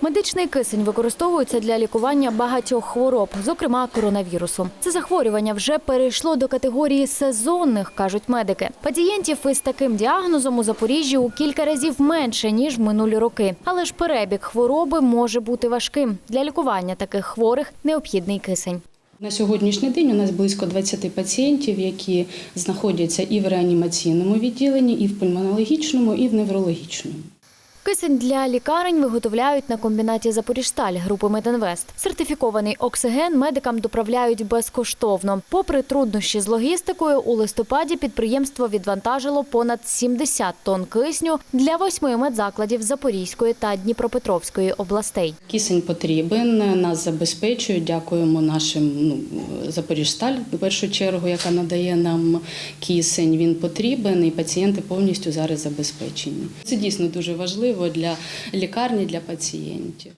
Медичний кисень використовується для лікування багатьох хвороб, зокрема коронавірусу. Це захворювання вже перейшло до категорії сезонних, кажуть медики. Пацієнтів із таким діагнозом у Запоріжжі у кілька разів менше ніж минулі роки. Але ж перебіг хвороби може бути важким. Для лікування таких хворих необхідний кисень. На сьогоднішній день у нас близько 20 пацієнтів, які знаходяться і в реанімаційному відділенні, і в пульмонологічному, і в неврологічному. Кисень для лікарень виготовляють на комбінаті Запоріжсталь групи Медінвест. Сертифікований оксиген медикам доправляють безкоштовно. Попри труднощі з логістикою, у листопаді підприємство відвантажило понад 70 тонн кисню для восьми медзакладів Запорізької та Дніпропетровської областей. Кисень потрібен, нас забезпечують. Дякуємо нашим ну, Запоріжсталь, в першу чергу, яка надає нам кисень. Він потрібен, і пацієнти повністю зараз забезпечені. Це дійсно дуже важливо для лікарні, для пацієнтів.